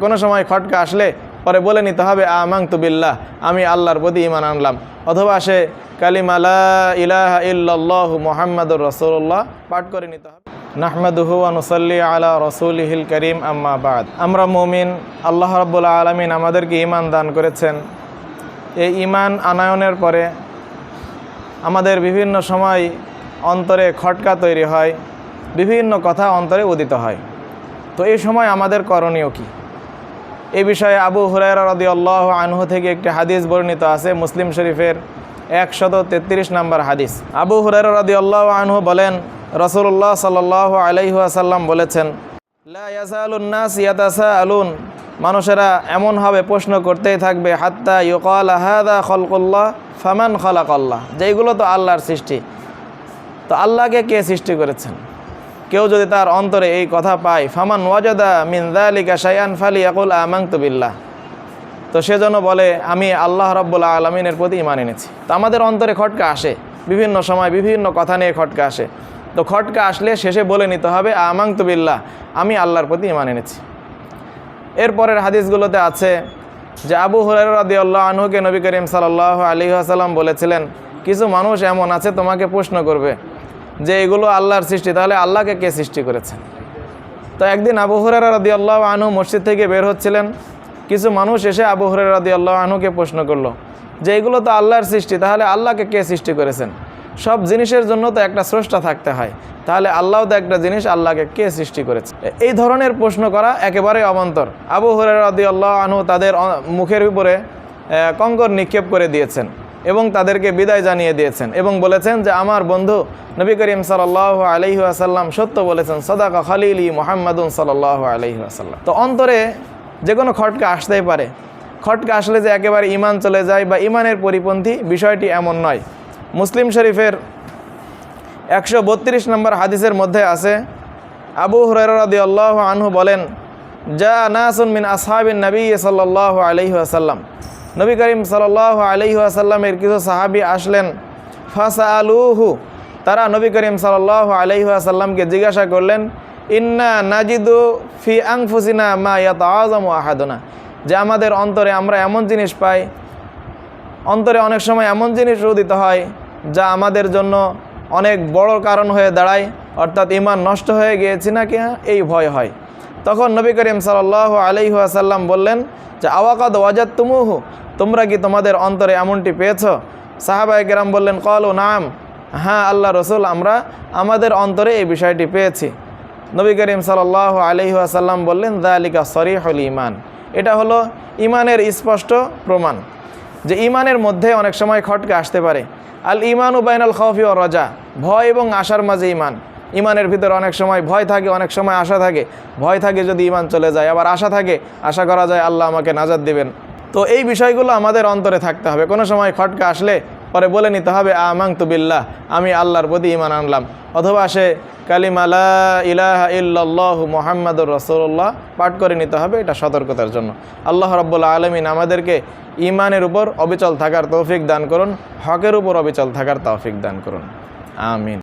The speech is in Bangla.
কোনো সময় খটকা আসলে পরে বলে নিতে হবে, আমাং তুবিল্লাহ আমি আল্লাহর প্রতি ইমান আনলাম। অথবা সে কালিমা লা ইলাহা ইল্লাল্লাহ মুহাম্মাদুর রাসূলুল্লাহ, পাঠ করে নিতে হবে। নাহমাদুহু ওয়া নুসাল্লি আলা রাসূলিহিল করিম, আম্মা বাদ। আমরা মুমিন, আল্লাহ রাব্বুল আলামিন আমাদেরকে ঈমান দান করেছেন। এই ঈমান আনায়নের পরে আমাদের বিভিন্ন সময় অন্তরে খটকা তৈরি হয়, বিভিন্ন কথা অন্তরে উদিত হয়। তো এই সময় আমাদের করণীয় কী? এই বিষয়ে আবু হুরায়রা রদি আল্লাহ আনহু থেকে একটি হাদিস বর্ণিত আছে, মুসলিম শরীফের একশত তেত্রিশ নম্বর হাদিস। আবু হুরায়রা রদি আল্লাহ আনহু বলেন রসুল্লাহ সাল্লাহ আলাইহাসাল্লাম বলেছেন, লা ইয়াসালুন্নাস ইয়াতাসা আলুন মানুষেরা এমনভাবে প্রশ্ন করতেই থাকবে, হাত্তা ইউকাল আহাদা খলকুল্লাহ ফামান খলাকল্লাহ। যেইগুলো তো আল্লাহর সৃষ্টি। তো আল্লাহকে কে সৃষ্টি করেছেন? কেউ যদি তার অন্তরে এই কথা পায়, ফামান ওয়াজাদা মিন দালিকা শায়ান ফালি ইয়াকুল আমাংতু বিল্লাহ। তো সেজন্য বলে, আমি আল্লাহ রব্বুল আলমিনের প্রতি ইমান এনেছি। তো আমাদের অন্তরে খটকা আসে, বিভিন্ন সময় বিভিন্ন কথা নিয়ে খটকা আসে। তো খটকা আসলে শেষে বলে নিতে হবে আমাংতু বিল্লাহ, আমি আল্লাহর প্রতি ইমান এনেছি। এরপরের হাদিসগুলোতে আছে যে আবু হুরাই রাদি আল্লাহ আনহুকে নবী করিম সাল্লাহ আলী আসাল্লাম বলেছিলেন, কিছু মানুষ এমন আছে, তোমাকে প্রশ্ন করবে। যে এগুলো আল্লাহর সৃষ্টি, তাহলে আল্লাহকে কে সৃষ্টি করেছেন তো একদিন আবু রাদি আল্লাহ আনহু মসজিদ থেকে বের হচ্ছিলেন। কিছু মানুষ এসে আবু হুরারা রাদি আল্লাহ আনহুকে প্রশ্ন করল, যে এগুলো তো আল্লাহর সৃষ্টি, তাহলে আল্লাহকে কে সৃষ্টি করেছেন? সব জিনিসের জন্য তো একটা স্রষ্টা থাকতে হয়, তাহলে আল্লাহ তো একটা জিনিস, আল্লাহকে কে সৃষ্টি করেছে? এই ধরনের প্রশ্ন করা একেবারে অবান্তর। আবু হুরারা রাদি আল্লাহ আনহু তাদের মুখের উপরে কঙ্কর নিক্ষেপ করে দিয়েছেন। এবং তাদেরকে বিদায় জানিয়ে দিয়েছেন এবং বলেছেন যে, আমার বন্ধু নবী করিম সাল্লাহ আলহি আসাল্লাম সত্য বলেছেন, সদাকা খালিলি মোহাম্মদুন সাল্লাহ আলহি আসাল্লাম তো অন্তরে যে কোনো খটকা আসতেই পারে। খটকা আসলে যে একেবারে ইমান চলে যায় বা ইমানের পরিপন্থী, বিষয়টি এমন নয়। মুসলিম শরীফের একশো বত্রিশ নম্বর হাদিসের মধ্যে আছে, আবু হুরারদি আল্লাহ আনহু বলেন যা নাসুন মিন আসহাবিন নবী সাল্লাহ আলহি আসাল্লাম নবী করিম সাল্লাহ আলহি আসাল্লামের কিছু সাহাবি আসলেন ফাসা আলুহু তারা নবী করিম সাল্লাহ আলহি আসাল্লামকে জিজ্ঞাসা করলেন, ইন্না নাজিদু ফি আংফুসিনা মা ইয়াত আজম আহাদনা? যে আমাদের অন্তরে আমরা এমন জিনিস পাই, অন্তরে অনেক সময় এমন জিনিস উদিত হয়, যা আমাদের জন্য অনেক বড় কারণ হয়ে দাঁড়ায়, অর্থাৎ ইমান নষ্ট হয়ে গিয়েছি না কি এই ভয় হয়। তখন নবী করিম সাল সাল্লাহ আলহিহাসাল্লাম বললেন যে, আওয়াকাদ ওয়াজাদ তুমুহু তোমরা কি তোমাদের অন্তরে এমনটি পেয়েছ? সাহাবাই কেরাম বললেন, কল ও নাম। হ্যাঁ আল্লাহ রসুল, আমরা আমাদের অন্তরে এই বিষয়টি পেয়েছি। নবী করিম সাল্লাহ আলহিহাসাল্লাম বললেন, দালিকা সরিহল ইমান এটা হলো ইমানের স্পষ্ট প্রমাণ যে ইমানের মধ্যে অনেক সময় খটকা আসতে পারে। আল ইমান উবাইন আল খফি ও রজা, ভয় এবং আশার মাঝে ইমান ইমানের ভিতরে অনেক সময় ভয় থাকে, অনেক সময় আশা থাকে। ভয় থাকে যদি ইমান চলে যায়, আবার আশা থাকে, আশা করা যায় আল্লাহ আমাকে নাজাদ দিবেন। তো এই বিষয়গুলো আমাদের অন্তরে থাকতে হবে। কোনো সময় খটকা আসলে পরে বলে নিতে হবে আমাং তুবিল্লাহ আমি আল্লাহর প্রতি ইমান আনলাম। অথবা সে কালিমা, লা ইলাহা ইল্লাল্লাহ মুহাম্মাদুর রাসূলুল্লাহ পাঠ করে নিতে হবে, এটা সতর্কতার জন্য। আল্লাহ রাব্বুল আলমিন আমাদেরকে ইমানের উপর অবিচল থাকার তৌফিক দান করুন, হকের উপর অবিচল থাকার তৌফিক দান করুন। আমিন।